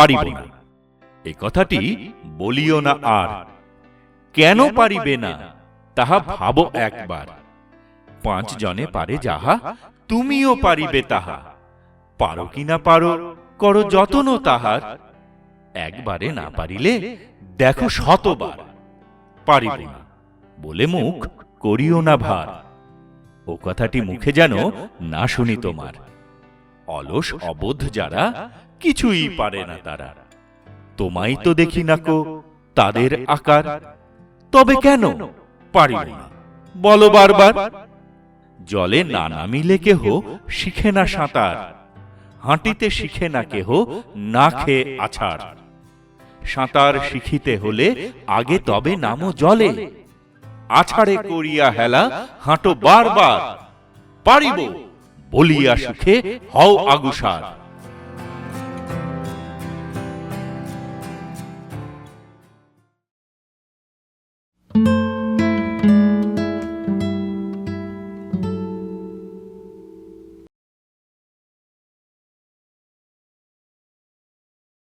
পারিব না। এ কথাটি বলিও না আর। কেন পারিবে না? তাহা ভাবো একবার। পাঁচ জনে পারে যাহা তুমিও পারিবে তাহা। পারো কি না পারো করো যতন তাহার। একবারে না পারিলে দেখো শতবার। পারিব না। বলে মুখ করিও না ভার। ও কথাটি মুখে যেন না শুনি তোমার। অলস অবোধ যারা কিছুই পারে না তারা। তোমায় তো দেখি না কো তাদের আকার। তবে কেন? পারিব না। বলো বারবার। জলে না নামিলে কেহ শিখে না সাঁতার। হাঁটিতে শিখে না কেহ না খেয়ে আছাড়। সাঁতার শিখিতে হলে আগে তবে নামো জলে। আছাড়ে করিয়া হেলা হাঁটো বারবার। পারিব। বলিয়া সুখে হও আগুসার